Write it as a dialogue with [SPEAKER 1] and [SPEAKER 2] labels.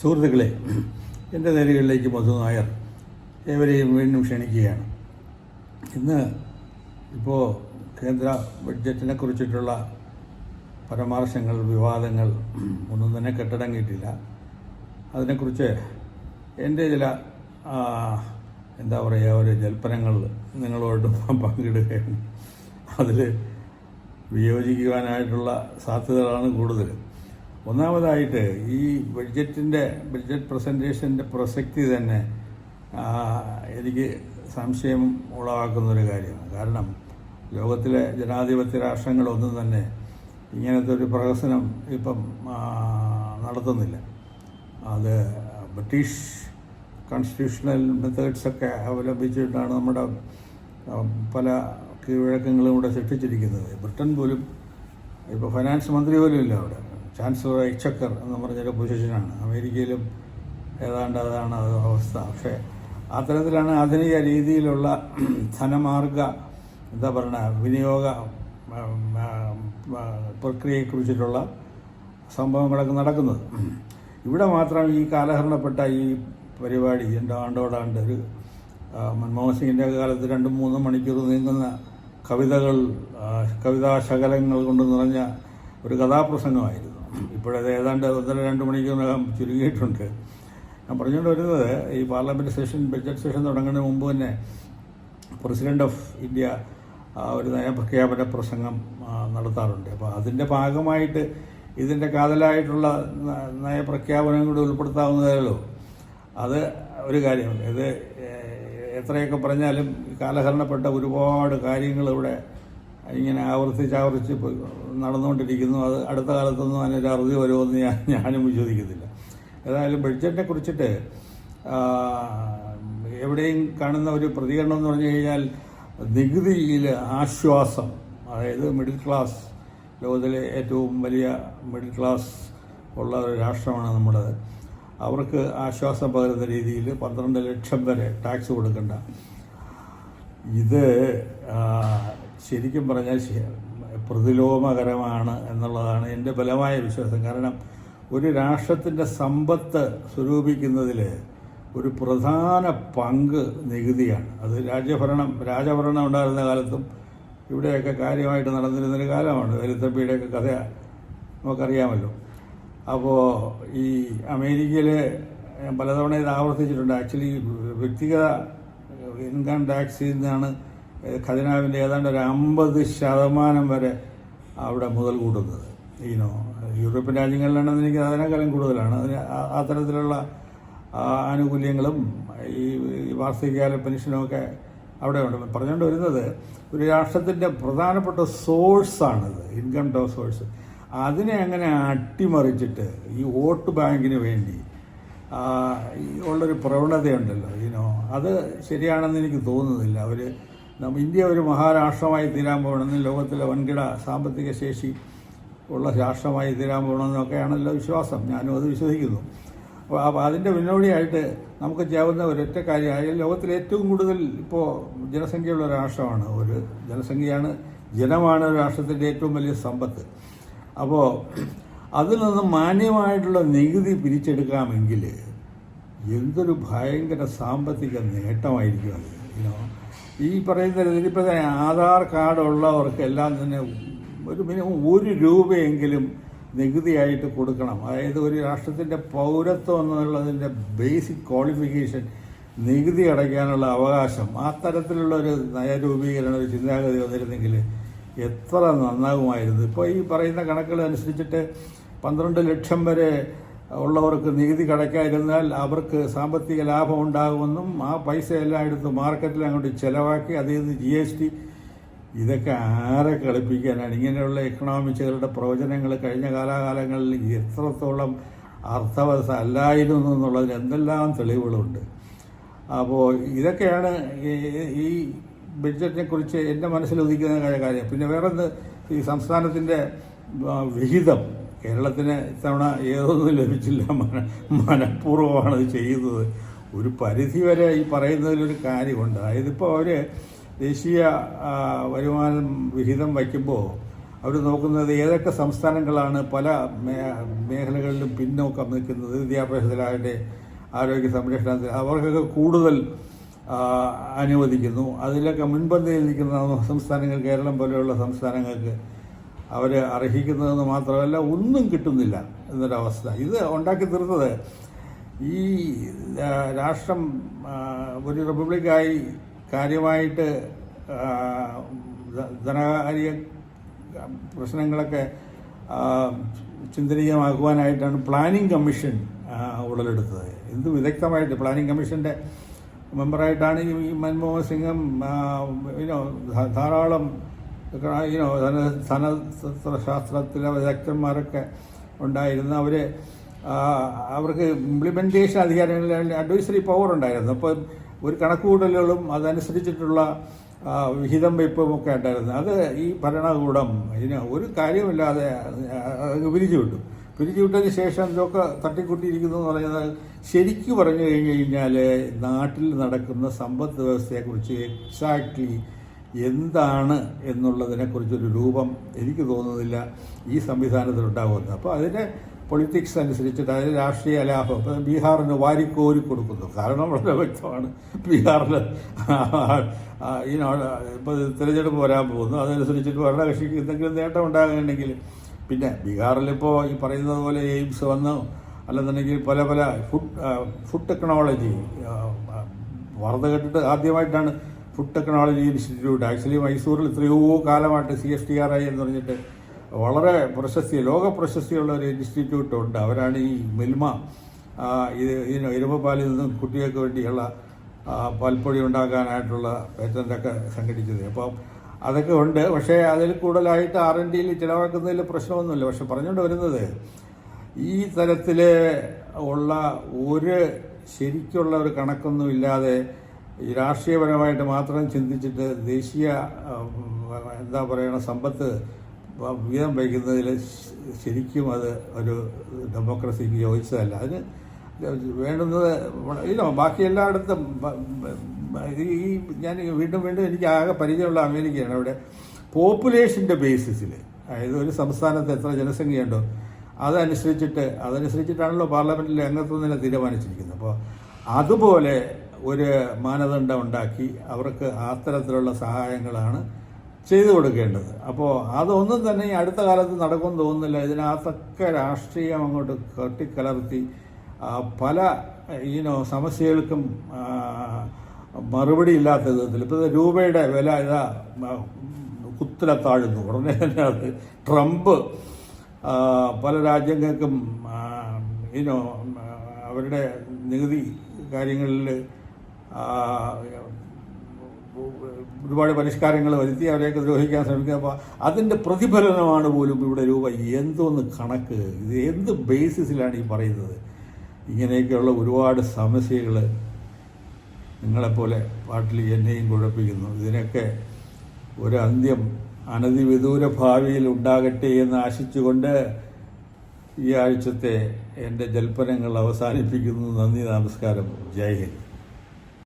[SPEAKER 1] സുഹൃത്തുക്കളെ എന്റെ നേരുകളിലേക്ക് മധു നായർ ഏവരെയും വീണ്ടും ക്ഷണിക്കുകയാണ്. ഇന്ന് ഇപ്പോൾ കേന്ദ്ര ബഡ്ജറ്റിനെ കുറിച്ചിട്ടുള്ള പരാമർശങ്ങൾ വിവാദങ്ങൾ ഒന്നും തന്നെ കെട്ടടങ്ങിയിട്ടില്ല. അതിനെക്കുറിച്ച് എന്റെ ചില എന്താ പറയുക ഒരു ജൽപ്പനങ്ങൾ നിങ്ങളോട് പങ്കിടുകയാണ്. അതിൽ വിയോജിക്കുവാനായിട്ടുള്ള സാധ്യതകളാണ് കൂടുതൽ ഒന്നാമതായിട്ട് ഈ ബഡ്ജറ്റിന്റെ ബഡ്ജറ്റ് പ്രസന്റേഷന്റെ പ്രസക്തി തന്നെ എനിക്ക് സംശയം ഉളവാക്കുന്ന ഒരു കാര്യമാണ്. കാരണം ലോകത്തിലെ ജനാധിപത്യ രാഷ്ട്രങ്ങളൊന്നും തന്നെ ഇങ്ങനത്തെ ഒരു പ്രഹസനം ഇപ്പം നടത്തുന്നില്ല. അത് ബ്രിട്ടീഷ് കോൺസ്റ്റിറ്റ്യൂഷണൽ മെത്തേഡ്സൊക്കെ അവലംബിച്ചിട്ടാണ് നമ്മുടെ പല കീഴ്വഴക്കങ്ങളും ഇവിടെ സൃഷ്ടിച്ചിരിക്കുന്നത്. ബ്രിട്ടൻ പോലും ഇപ്പോൾ ഫൈനാൻസ് മന്ത്രി പോലും ഇല്ല അവിടെ. ചാൻസലർ എക്സക്കർ എന്ന് പറഞ്ഞൊരു പൊസിഷനാണ് അമേരിക്കയിലും ഏതാണ്ട് അതാണ് അത് അവസ്ഥ. പക്ഷേ അത്തരത്തിലാണ് ആധുനിക രീതിയിലുള്ള ധനമാർഗ എന്താ പറയുക വിനിയോഗ പ്രക്രിയയെക്കുറിച്ചിട്ടുള്ള സംഭവങ്ങളൊക്കെ നടക്കുന്നത്. ഇവിടെ മാത്രം ഈ കാലഹരണപ്പെട്ട ഈ പരിപാടി എന്റെ ആണ്ടോടാണ്ട് ഒരു മൻമോഹൻ സിംഗിന്റെ കാലത്ത് രണ്ടും മൂന്നും മണിക്കൂർ നീങ്ങുന്ന കവിതകൾ കവിതാശകലങ്ങൾ കൊണ്ട് നിറഞ്ഞ ഒരു കഥാപ്രസംഗമായിരുന്നു. ഇപ്പോഴത് ഏതാണ്ട് ഒന്നര രണ്ട് മണിക്കൂറിനകം ചുരുങ്ങിയിട്ടുണ്ട്. ഞാൻ പറഞ്ഞുകൊണ്ട് വരുന്നത് ഈ പാർലമെന്റ് സെഷൻ ബഡ്ജറ്റ് സെഷൻ തുടങ്ങുന്നതിന് മുമ്പ് തന്നെ പ്രസിഡന്റ് ഓഫ് ഇന്ത്യ ഒരു നയപ്രഖ്യാപന പ്രസംഗം നടത്താറുണ്ട്. അപ്പോൾ അതിന്റെ ഭാഗമായിട്ട് ഇതിന്റെ കാതലായിട്ടുള്ള നയപ്രഖ്യാപനം കൂടി ഉൾപ്പെടുത്താവുന്നതല്ലോ അത് ഒരു കാര്യമുണ്ട് ഇത് എത്രയൊക്കെ പറഞ്ഞാലും കാലഹരണപ്പെട്ട ഒരുപാട് കാര്യങ്ങൾ ഇവിടെ ഇങ്ങനെ ആവർത്തിച്ച് ആവർത്തിച്ച് നടന്നുകൊണ്ടിരിക്കുന്നു. അത് അടുത്ത കാലത്തൊന്നും അതിനൊരു അറുതി വരുമെന്ന് ഞാൻ ഞാനും വിശ്വസിക്കുന്നില്ല. ഏതായാലും ബഡ്ജറ്റിനെ കുറിച്ചിട്ട് എവിടെയും കാണുന്ന ഒരു പ്രതികരണം എന്ന് പറഞ്ഞു കഴിഞ്ഞാൽ നികുതിയിൽ ആശ്വാസം. അതായത് മിഡിൽ ക്ലാസ് ലോകത്തിലെ ഏറ്റവും വലിയ മിഡിൽ ക്ലാസ് ഉള്ള ഒരു രാഷ്ട്രമാണ് നമ്മുടേത്. അവർക്ക് ആശ്വാസം പകരുന്ന രീതിയിൽ പന്ത്രണ്ട് ലക്ഷം വരെ ടാക്സ് കൊടുക്കണ്ട. ഇത് ശരിക്കും പറഞ്ഞാൽ പ്രതിലോമകരമാണ് എന്നുള്ളതാണ് എന്റെ ബലമായ വിശ്വാസം. കാരണം ഒരു രാഷ്ട്രത്തിന്റെ സമ്പത്ത് സ്വരൂപിക്കുന്നതിൽ ഒരു പ്രധാന പങ്ക് നികുതിയാണ്. അത് രാജ്യഭരണം രാജഭരണം ഉണ്ടായിരുന്ന കാലത്തും ഇവിടെയൊക്കെ കാര്യമായിട്ട് നടന്നിരുന്നൊരു കാലമാണ്. വരുത്തപ്പിയുടെയൊക്കെ കഥ നമുക്കറിയാമല്ലോ. അപ്പോൾ ഈ അമേരിക്കയിൽ പലതവണ ഇത് ആവർത്തിച്ചിട്ടുണ്ട്. ആക്ച്വലി വ്യക്തിഗത ഇൻകം ടാക്സിൽ നിന്നാണ് ഖജനാവിന്റെ ഏതാണ്ട് ഒരു അമ്പത് ശതമാനം വരെ അവിടെ മുതൽ കൂടുന്നത്. ഈനോ യൂറോപ്യൻ രാജ്യങ്ങളിലാണെന്ന് എനിക്ക് അതിനേക്കാളും കൂടുതലാണ്. അതിന് ആ- ആ തരത്തിലുള്ള ആ, ആനുകൂല്യങ്ങളും ഈ വാർഷികകാല പെൻഷനും ഒക്കെ അവിടെ ഉണ്ട്. പറഞ്ഞുകൊണ്ട് വരുന്നത് ഒരു രാഷ്ട്രത്തിന്റെ പ്രധാനപ്പെട്ട സോഴ്സാണിത് ഇൻകം ടാക്സ് സോഴ്സ്. അതിനെ അങ്ങനെ അട്ടിമറിച്ചിട്ട് ഈ വോട്ട് ബാങ്കിന് വേണ്ടി ഉള്ളൊരു പ്രവണതയുണ്ടല്ലോ ഈനോ അത് ശരിയാണെന്ന് എനിക്ക് തോന്നുന്നില്ല. അവർ ഇന്ത്യ ഒരു മഹാരാഷ്ട്രമായി തീരാൻ പോകണമെന്ന് ലോകത്തിലെ വൻകിട സാമ്പത്തിക ശേഷി ഉള്ള രാഷ്ട്രമായി തീരാൻ പോകണമെന്നൊക്കെയാണല്ലോ വിശ്വാസം. ഞാനും അത് വിശ്വസിക്കുന്നു. അപ്പോൾ അപ്പോൾ അതിന്റെ മുന്നോടിയായിട്ട് നമുക്ക് ചെയ്യാവുന്ന ഒരൊറ്റ കാര്യമായ ലോകത്തിലെ ഏറ്റവും കൂടുതൽ ഇപ്പോൾ ജനസംഖ്യയുള്ള രാഷ്ട്രമാണ്. ഒരു ജനസംഖ്യയാണ് ജനമാണ് രാഷ്ട്രത്തിന്റെ ഏറ്റവും വലിയ സമ്പത്ത്. അപ്പോൾ അതിൽ നിന്ന് മാന്യമായിട്ടുള്ള നികുതി പിരിച്ചെടുക്കാമെങ്കിൽ എന്തൊരു ഭയങ്കര സാമ്പത്തിക നേട്ടമായിരിക്കും അത്. ഈ പറയുന്ന ഇതിലിപ്പോൾ തന്നെ ആധാർ കാർഡ് ഉള്ളവർക്കെല്ലാം തന്നെ ഒരു മിനിമം ഒരു രൂപയെങ്കിലും നികുതിയായിട്ട് കൊടുക്കണം. അതായത് ഒരു രാഷ്ട്രത്തിന്റെ പൗരത്വം എന്നുള്ളതിന്റെ ബേസിക് ക്വാളിഫിക്കേഷൻ നികുതി അടയ്ക്കാനുള്ള അവകാശം ആ തരത്തിലുള്ള ഒരു നയരൂപീകരണ ഒരു ചിന്താഗതി വന്നിരുന്നെങ്കിൽ എത്ര നന്നാകുമായിരുന്നു. ഇപ്പോൾ ഈ പറയുന്ന കണക്കുകൾ അനുസരിച്ചിട്ട് പന്ത്രണ്ട് ലക്ഷം വരെ ഉള്ളവർക്ക് നികുതി കടക്കാതിരുന്നാൽ അവർക്ക് സാമ്പത്തിക ലാഭം ഉണ്ടാകുമെന്നും ആ പൈസ എല്ലാം എടുത്ത് മാർക്കറ്റിൽ അങ്ങോട്ട് ചിലവാക്കി അതിൽ നിന്ന് ജി എസ് ടി. ഇതൊക്കെ ആരെ കളിപ്പിക്കാനാണ്? ഇങ്ങനെയുള്ള എക്കണോമിക്സുകളുടെ പ്രവചനങ്ങൾ കഴിഞ്ഞ കാലാകാലങ്ങളിൽ എത്രത്തോളം അർത്ഥവത്ത അല്ലായിരുന്നു എന്നുള്ളതിന് എന്തെല്ലാം തെളിവുകളുണ്ട്? അപ്പോൾ ഇതൊക്കെയാണ് ഈ- ബഡ്ജറ്റിനെ കുറിച്ച് എന്റെ ഉദിക്കുന്ന കാര്യം പിന്നെ വേറൊന്ന് ഈ സംസ്ഥാനത്തിന്റെ വിഹിതം. കേരളത്തിന് ഇത്തവണ ഏതൊന്നും ലഭിച്ചില്ല. മന മനഃപൂർവമാണ് ഇത് ചെയ്യുന്നത്. ഒരു പരിധി വരെ ഈ പറയുന്നതിലൊരു കാര്യമുണ്ട്. അതായത് ഇപ്പോൾ അവർ ദേശീയ വരുമാനം വിഹിതം വയ്ക്കുമ്പോൾ അവർ നോക്കുന്നത് ഏതൊക്കെ സംസ്ഥാനങ്ങളാണ് പല മേഖലകളിലും പിന്നോക്കം നിൽക്കുന്നത്. വിദ്യാഭ്യാസത്തിലാകട്ടെ ആരോഗ്യ സംരക്ഷണത്തിൽ അവർക്കൊക്കെ കൂടുതൽ അനുവദിക്കുന്നു. അതിലൊക്കെ മുൻപന്തിയിൽ നിൽക്കുന്ന സംസ്ഥാനങ്ങൾ കേരളം പോലെയുള്ള സംസ്ഥാനങ്ങൾക്ക് അവർ അർഹിക്കുന്നതെന്ന് മാത്രമല്ല ഒന്നും കിട്ടുന്നില്ല എന്നൊരവസ്ഥ. ഇത് ഉണ്ടാക്കി തീർത്തത് ഈ രാഷ്ട്രം ഒരു റിപ്പബ്ലിക്കായി കാര്യമായിട്ട് ധനകാര്യ പ്രശ്നങ്ങളൊക്കെ ചിന്തനീയമാക്കുവാനായിട്ടാണ് പ്ലാനിംഗ് കമ്മീഷൻ ഉടലെടുത്തത്. എന്ത് വിദഗ്ധമായിട്ട് പ്ലാനിംഗ് കമ്മീഷന്റെ മെമ്പറായിട്ടാണ് ഈ മൻമോഹൻ സിംഗും ധാരാളം ധന ധനശാസ്ത്രത്തിലെ വിദഗ്ധന്മാരൊക്കെ ഉണ്ടായിരുന്നു അവർ അവർക്ക് ഇംപ്ലിമെന്റേഷൻ അധികാരങ്ങളിൽ അഡ്വൈസറി പവർ ഉണ്ടായിരുന്നു. അപ്പോൾ ഒരു കണക്കുകൂട്ടലുകളും അതനുസരിച്ചിട്ടുള്ള വിഹിതം വയ്പും ഒക്കെ ഉണ്ടായിരുന്നു. അത് ഈ ഭരണകൂടം ഇതിന് ഒരു കാര്യമില്ലാതെ പിരിച്ചു വിട്ടു. പിരിച്ചു വിട്ടതിന് ശേഷം ഇതൊക്കെ തട്ടിക്കൂട്ടിയിരിക്കുന്നു എന്ന് പറയുന്നത് ശരിക്കും പറഞ്ഞു കഴിഞ്ഞു കഴിഞ്ഞാൽ നാട്ടിൽ നടക്കുന്ന സമ്പദ് വ്യവസ്ഥയെക്കുറിച്ച് എക്സാക്ട്ലി എന്താണ് എന്നുള്ളതിനെക്കുറിച്ചൊരു രൂപം എനിക്ക് തോന്നുന്നില്ല ഈ സംവിധാനത്തിലുണ്ടാകുന്നത് അപ്പോൾ അതിന്റെ പൊളിറ്റിക്സ് അനുസരിച്ചിട്ട് അതിന് രാഷ്ട്രീയ ലാഭം. ഇപ്പം ബീഹാറിന് വാരിക്കോരി കൊടുക്കുന്നു. കാരണം വളരെ വ്യക്തമാണ്. ബീഹാറിൽ ഈ ഇപ്പോൾ തിരഞ്ഞെടുപ്പ് വരാൻ പോകുന്നു. അതനുസരിച്ചിട്ട് ഭരണകക്ഷിക്ക് എന്തെങ്കിലും നേട്ടം ഉണ്ടാകുന്നുണ്ടെങ്കിൽ പിന്നെ ബീഹാറിലിപ്പോൾ ഈ പറയുന്നത് പോലെ എയിംസ് വന്നു. അല്ലെന്നുണ്ടെങ്കിൽ പല പല ഫുഡ് ഫുഡ് ടെക്നോളജി വാർത്ത കേട്ടിട്ട് ആദ്യമായിട്ടാണ് ഫുഡ് ടെക്നോളജി ഇൻസ്റ്റിറ്റ്യൂട്ട്. ആക്ച്വലി മൈസൂരിൽ എത്രയോ കാലമായിട്ട് C S T R I എന്ന് പറഞ്ഞിട്ട് വളരെ പ്രശസ്തി ലോക പ്രശസ്തിയുള്ള ഒരു ഇൻസ്റ്റിറ്റ്യൂട്ട് ഉണ്ട്. അവരാണ് ഈ മിൽമ. ഇത് ഇതിന് ഇരുമ്പപ്പാലിൽ നിന്നും കുട്ടികൾക്ക് വേണ്ടിയുള്ള പാൽപ്പൊടി ഉണ്ടാക്കാനായിട്ടുള്ള പേറ്റന്റൊക്കെ സംഘടിച്ചത്. അപ്പം അതൊക്കെ ഉണ്ട്. പക്ഷേ അതിൽ കൂടുതലായിട്ട് ആർ എൻ ഡിയിൽ ചിലവാക്കുന്നതിൽ പ്രശ്നമൊന്നുമില്ല. പക്ഷെ പറഞ്ഞുകൊണ്ട് വരുന്നത് ഈ തരത്തിൽ ഉള്ള ഒരു ശരിക്കുള്ള ഒരു കണക്കൊന്നും ഇല്ലാതെ ഈ രാഷ്ട്രീയപരമായിട്ട് മാത്രം ചിന്തിച്ചിട്ട് ദേശീയ എന്താ പറയണ സമ്പത്ത് വീതം വയ്ക്കുന്നതിൽ ശരിക്കും അത് ഒരു ഡെമോക്രസിക്ക് യോജിച്ചതല്ല. അതിന് വേണ്ടുന്നത് ഇല്ല ബാക്കി എല്ലായിടത്തും ഈ ഞാൻ വീണ്ടും വീണ്ടും എനിക്ക് ആകെ പരിചയമുള്ള അമേരിക്കയാണ്. അവിടെ പോപ്പുലേഷന്റെ ബേസിസിൽ അതായത് ഒരു സംസ്ഥാനത്ത് എത്ര ജനസംഖ്യയുണ്ടോ അതനുസരിച്ചിട്ട് അതനുസരിച്ചിട്ടാണല്ലോ പാർലമെന്റിലെ അംഗത്വം തന്നെ തീരുമാനിച്ചിരിക്കുന്നത്. അപ്പോൾ അതുപോലെ ഒരു മാനദണ്ഡം ഉണ്ടാക്കി അവർക്ക് അത്തരത്തിലുള്ള സഹായങ്ങളാണ് ചെയ്തു കൊടുക്കേണ്ടത്. അപ്പോൾ അതൊന്നും തന്നെ ഈ അടുത്ത കാലത്ത് നടക്കുമെന്ന് തോന്നുന്നില്ല. ഇതിനകത്തൊക്കെ രാഷ്ട്രീയം അങ്ങോട്ട് കെട്ടിക്കലർത്തി പല ഈനോ സമസ്യകൾക്കും മറുപടി ഇല്ലാത്ത വിധത്തിൽ. ഇപ്പോൾ രൂപയുടെ വില ഇതാ കുത്തില താഴുന്നു ഉടനെ തന്നെ അത് ട്രംപ് പല രാജ്യങ്ങൾക്കും ഈനോ അവരുടെ നികുതി കാര്യങ്ങളിൽ ഒരുപാട് പരിഷ്കാരങ്ങൾ വരുത്തി അവരെയൊക്കെ ദ്രോഹിക്കാൻ ശ്രമിക്കുക. അപ്പോൾ അതിന്റെ പ്രതിഫലനമാണ് പോലും ഇവിടെ രൂപ. എന്തോന്ന് കണക്ക്? ഇത് എന്ത് ബേസിസിലാണ് ഈ പറയുന്നത്? ഇങ്ങനെയൊക്കെയുള്ള ഒരുപാട് സമസ്യകൾ നിങ്ങളെപ്പോലെ പാട്ടിൽ എന്നെയും കുഴപ്പിക്കുന്നു. ഇതിനൊക്കെ ഒരു അന്ത്യം അനധിവിദൂര ഭാവിയിൽ ഉണ്ടാകട്ടെ എന്ന് ആശിച്ചുകൊണ്ട് ഈ ആഴ്ചത്തെ എന്റെ ജൽപ്പനങ്ങൾ അവസാനിപ്പിക്കുന്നു. നന്ദി നമസ്കാരം. ജയ് ഹിന്ദ്.